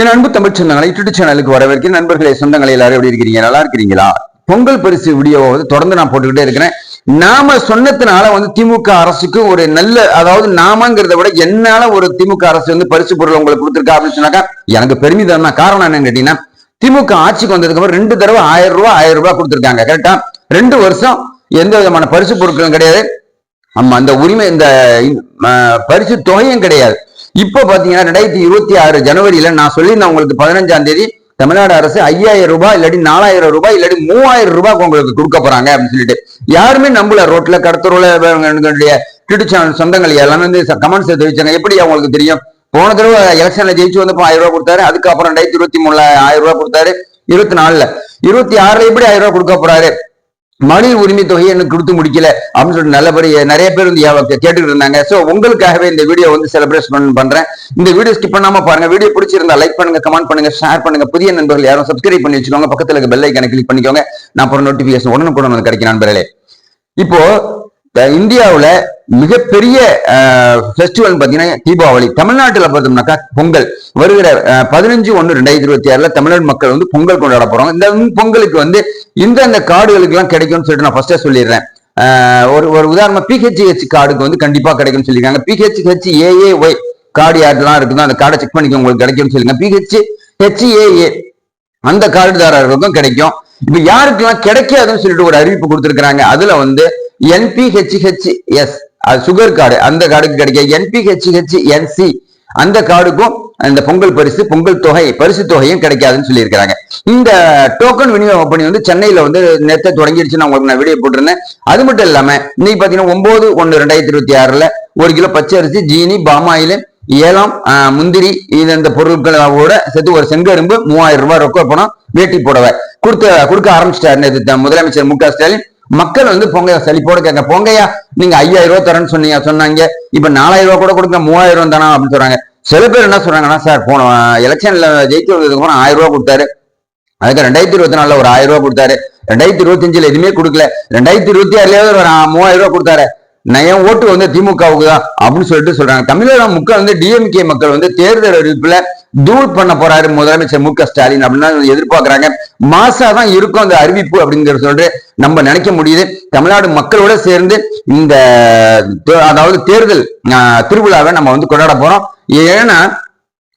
என் அன்பு தமிழ் சொந்தங்களை யூடியூப் சேனலுக்கு வரவேற்கிறேன். நண்பர்களே சொந்தங்களை எல்லாரும் எப்படி இருக்கிறீங்க? நல்லா இருக்கிறீங்களா? பொங்கல் பரிசு வீடியோவை வந்து தொடர்ந்து நான் போட்டுக்கிட்டே இருக்கிறேன். நாம சொன்னதுனால வந்து திமுக அரசுக்கு ஒரு நல்ல அதாவது நாமங்கிறத விட என்னால ஒரு திமுக அரசு வந்து பரிசு பொருள் உங்களுக்கு கொடுத்துருக்கா அப்படின்னு சொன்னாக்கா எனக்கு பெருமிதம் தான் காரணம் என்னன்னு கேட்டீங்கன்னா திமுக ஆட்சிக்கு வந்ததுக்கு அப்புறம் ரெண்டு தடவை ஆயிரம் ரூபாய் ஆயிரம் ரூபாய் கொடுத்துருக்காங்க கரெக்டா ரெண்டு வருஷம் எந்த விதமான பரிசு பொருட்களும் கிடையாது. ஆமா அந்த உரிமை இந்த பரிசு தொகையும் கிடையாது. இப்போ பார்த்தீங்கன்னா ரெண்டாயிரத்தி இருபத்தி ஆறு ஜனவரியில் நான் சொல்லியிருந்தேன் உங்களுக்கு பதினஞ்சாம் தேதி தமிழ்நாடு அரசு ஐயாயிரம் ரூபாய் இல்லாட்டி நாலாயிரம் ரூபாய் இல்லாட்டி மூவாயிரம் ரூபாய் உங்களுக்கு கொடுக்க போறாங்க அப்படின்னு சொல்லிட்டு. யாருமே நம்பல ரோட்ல கடத்தரோல ட்விட்டர் சேனல் சொந்தங்கள் எல்லாமே வந்து கமெண்ட்ஸ் தெரிவிச்சாங்க எப்படி அவங்களுக்கு தெரியும்? போன தடவை எலெக்ஷன்ல ஜெயிச்சு வந்தப்போ ஆயிரம் ரூபாய் கொடுத்தாரு. அதுக்கப்புறம் ரெண்டாயிரத்தி இருபத்தி மூணுல ஆயிரம் ரூபாய் கொடுத்தாரு. இருபத்தி நாலுல. இருபத்தி ஆறுல எப்படி ஆயிரம் ரூபாய் கொடுக்க போறாரு? மனித உரிமை தொகையை எனக்கு கொடுத்து முடிக்கல அப்படின்னு சொல்லிட்டு நல்லபடி நிறைய பேர் வந்து கேட்டுக்கிட்டு இருந்தாங்க. ஸோ உங்களுக்காகவே இந்த வீடியோ வந்து செலிப்ரேஷன் பண்றேன். இந்த வீடியோ ஸ்கிப் பண்ணாம பாருங்க. வீடியோ பிடிச்சிருந்தா லைக் பண்ணுங்க கமெண்ட் பண்ணுங்க ஷேர் பண்ணுங்க. புதிய நண்பர்கள் யாரும் சப்ஸ்கிரைப் பண்ணி வச்சுக்கோங்க. பக்கத்துல இருக்க பெல் ஐக்கனை கிளிக் பண்ணிக்கோங்க. நான் அப்புறம் நோட்டிபிகேஷன் உடனுக்குடன் வந்து கிடைக்கும் நண்பர்களே. இப்போ இந்தியாவில் மிகப்பெரிய ஃபெஸ்டிவல் பார்த்தீங்கன்னா தீபாவளி. தமிழ்நாட்டில் பார்த்தோம்னாக்கா பொங்கல். வருகிற பதினஞ்சு ஒன்று ரெண்டாயிரத்தி இருபத்தி ஆறுல தமிழ்நாடு மக்கள் வந்து பொங்கல் கொண்டாட போகிறோம் இந்த பொங்கலுக்கு வந்து இந்தந்த கார்டுகளுக்கெல்லாம் கிடைக்கும்னு சொல்லிட்டு நான் ஃபர்ஸ்டே சொல்லிடுறேன். ஒரு ஒரு உதாரணமாக பிஹெச்ஹெச் கார்டுக்கு வந்து கண்டிப்பாக கிடைக்கும்னு சொல்லியிருக்காங்க. பிஹெச்ஹெச் ஏஏ ஒய் கார்டு யாருக்கெல்லாம் இருக்குதோ அந்த கார்டை செக் பண்ணிக்க உங்களுக்கு கிடைக்கும்னு சொல்லுங்க. பிஹெச் ஹெச்ஏஏ அந்த கார்டுதாரர்களுக்கும் கிடைக்கும். இப்போ யாருக்கெல்லாம் கிடைக்காதுன்னு சொல்லிட்டு ஒரு அறிவிப்பு கொடுத்துருக்குறாங்க. அதில் வந்து என்பிஹெச்ஹெச்எஸ் அது சுகர் கார்டு அந்த கார்டுக்கு கிடைக்க என்பிஹெச்ஹெச்என்சி அந்த கார்டுக்கும் இந்த பொங்கல் பரிசு பொங்கல் தொகை பரிசு தொகையும் கிடைக்காதுன்னு சொல்லியிருக்கிறாங்க. இந்த டோக்கன் விநியோக பணி வந்து சென்னையில வந்து நேற்று தொடங்கிடுச்சு நான் உங்களுக்கு நான் வீடியோ போட்டிருந்தேன். அது மட்டும் இல்லாம இன்னைக்கு பாத்தீங்கன்னா ஒன்பது ஒன்று ரெண்டாயிரத்தி இருபத்தி ஆறுல ஒரு கிலோ பச்சை அரிசி ஜீனி பாமாயில் ஏலம் முந்திரி இது இந்த பொருட்களோட சேர்த்து ஒரு செங்கரும்பு மூவாயிரம் ரூபாய் ரொக்க பணம் வேட்டி போடவை. கொடுத்த கொடுக்க ஆரம்பிச்சிட்டாரு த- முதலமைச்சர் மு க ஸ்டாலின். மக்கள் வந்து பொங்கையா சலிப்போட கேட்க பொங்கையா நீங்க ஐயாயிரம் ரூபா தரேன்னு சொன்னீங்க சொன்னாங்க. இப்ப நாலாயிரம் ரூபா கூட கொடுங்க மூவாயிரம் தானா? அப்படின்னு சொல்றாங்க. சில பேர் என்ன சொல்றாங்கன்னா சார் போன எலெக்ஷன்ல ஜெயிச்சு வந்ததுக்கு அப்புறம் ஆயிரம் ரூபா கொடுத்தாரு. அதுக்கு ரெண்டாயிரத்தி இருபத்தி நாலுல ஒரு ஆயிரம் ரூபா கொடுத்தாரு. ரெண்டாயிரத்தி இருபத்தி அஞ்சுல எதுவுமே கொடுக்கல. ரெண்டாயிரத்தி இருபத்தி ஆறுலயாவது ஒரு மூவாயிரம் ரூபா கொடுத்தாரு. நயம் ஓட்டு வந்து திமுகவுக்கு தான் அப்படின்னு சொல்லிட்டு சொல்றாங்க. தமிழக மக்கள் வந்து டிஎம்கே மக்கள் வந்து தேர்தல் அறிவிப்புல தூள் பண்ண போறாரு முதலமைச்சர் மு க ஸ்டாலின் அப்படின்னு எதிர்பார்க்கிறாங்க. மாசா தான் இருக்கும் அந்த அறிவிப்பு அப்படிங்கிற சொல்லிட்டு நம்ம நினைக்க முடியுது. தமிழ்நாடு மக்களோட சேர்ந்து இந்த தே- அதாவது தேர்தல் திருவிழாவை நம்ம வந்து கொண்டாட போறோம். ஏன்னா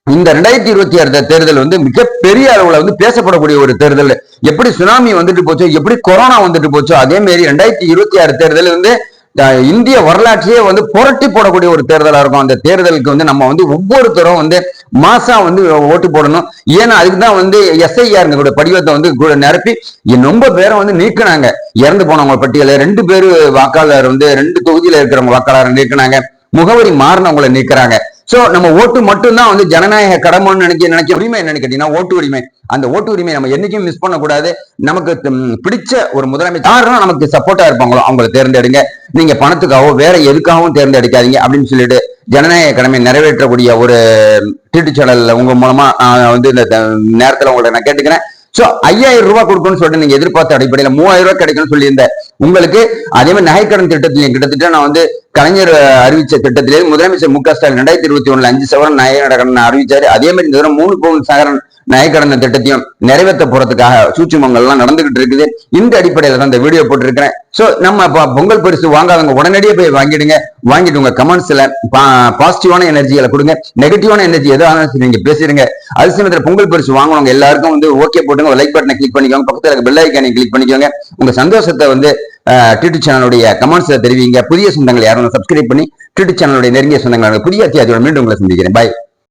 இந்த ரெண்டாயிரத்தி இருபத்தி ஆறு தேர்தல் வந்து மிகப்பெரிய அளவுல வந்து பேசப்படக்கூடிய ஒரு தேர்தல். எப்படி சுனாமி வந்துட்டு போச்சோ எப்படி கொரோனா வந்துட்டு போச்சோ அதே மாதிரி ரெண்டாயிரத்தி இருபத்தி ஆறு தேர்தல் வந்து இந்திய வரலாற்றையே வந்து புரட்டி போடக்கூடிய ஒரு தேர்தலாக இருக்கும். அந்த தேர்தலுக்கு வந்து நம்ம வந்து ஒவ்வொருத்தரும் வந்து மாசா வந்து ஓட்டு போடணும். ஏன்னா அதுக்கு தான் வந்து எஸ்ஐஆருங்க படிவத்தை வந்து கூட நிரப்பி ரொம்ப பேரை வந்து நீக்கினாங்க. இறந்து போனவங்க பட்டியல ரெண்டு பேர் வாக்காளர் வந்து ரெண்டு தொகுதியில இருக்கிறவங்க வாக்காளர் நீக்கினாங்க. முகவரி மாறினவங்களை நீக்கிறாங்க. சோ நம்ம ஓட்டு மட்டும்தான் வந்து ஜனநாயக கடமைன்னு நினைக்க நினைக்க உரிமை என்னன்னு கேட்டீங்கன்னா ஓட்டு உரிமை. அந்த ஓட்டு உரிமையை நம்ம என்னைக்கும் மிஸ் பண்ணக்கூடாது. நமக்கு பிடிச்ச ஒரு முதலமைச்சர் யாரெல்லாம் நமக்கு சப்போர்ட்டா இருப்பாங்களோ அவங்கள தேர்ந்தெடுங்க. நீங்க பணத்துக்காகவோ வேற எதுக்காகவும் தேர்ந்தெடுக்காதீங்க அப்படின்னு சொல்லிட்டு ஜனநாயக கடமை நிறைவேற்றக்கூடிய ஒரு டிடி சேனல்ல உங்க மூலமா வந்து இந்த த- நேரத்துல உங்களை நான் கேட்டுக்கிறேன். சோ ஐயாயிரம் ரூபாய் கொடுக்கணும்னு சொல்லிட்டு நீங்க எதிர்பார்த்த அடிப்படையில மூவாயிரம் ரூபாய் கிடைக்கும்னு சொல்லியிருந்தேன் உங்களுக்கு அதே மாதிரி நகைக்கடன் திட்டத்திலையும் கிட்டத்தட்ட நான் வந்து கலைஞர் அறிவிச்ச திட்டத்திலே முதலமைச்சர் மு க ஸ்டாலின் ரெண்டாயிரத்தி இருபத்தி ஒண்ணுல அஞ்சு சவரன் நகைக்கடன் அறிவிச்சாரு. அதே மாதிரி இந்த தடவை மூணு பவுன் சகரன் நகைக்கடன் திட்டத்தையும் நிறைவேற்ற போறதுக்காக சூட்சுமங்கள் எல்லாம் நடந்துகிட்டு இருக்குது. இந்த அடிப்படையில தான் இந்த வீடியோ போட்டிருக்கிறேன். ஸோ நம்ம பொங்கல் பரிசு வாங்காதவங்க உடனடியே போய் வாங்கிடுங்க. வாங்கிட்டு உங்க கமெண்ட்ஸ்ல பாசிட்டிவான எனர்ஜிகளை கொடுங்க. நெகட்டிவான எனர்ஜி எதோ ஆனாலும் நீங்க பேசிடுங்க. அது சமயத்தில் பொங்கல் பரிசு வாங்கணுங்க எல்லாருக்கும் வந்து ஓகே போட்டுங்க. லைக் பட்டனை கிளிக் பண்ணிக்கோங்க. பக்கத்தில் இருக்க பெல் ஐக்கானை கிளிக் பண்ணிக்கோங்க. உங்க சந்தோஷத்தை வந்து டிடி சேனலுடைய கமெண்ட்ஸ்ல தெரிவிங்க. புதிய சொந்தங்கள் யாரும் சப்ஸ்கிரைப் பண்ணி டிடி சேனலுடைய நெருங்கிய சொந்தங்கள் புதிய அத்தியாயத்தோட மீண்டும் உங்களை சந்திக்கிறேன். பாய்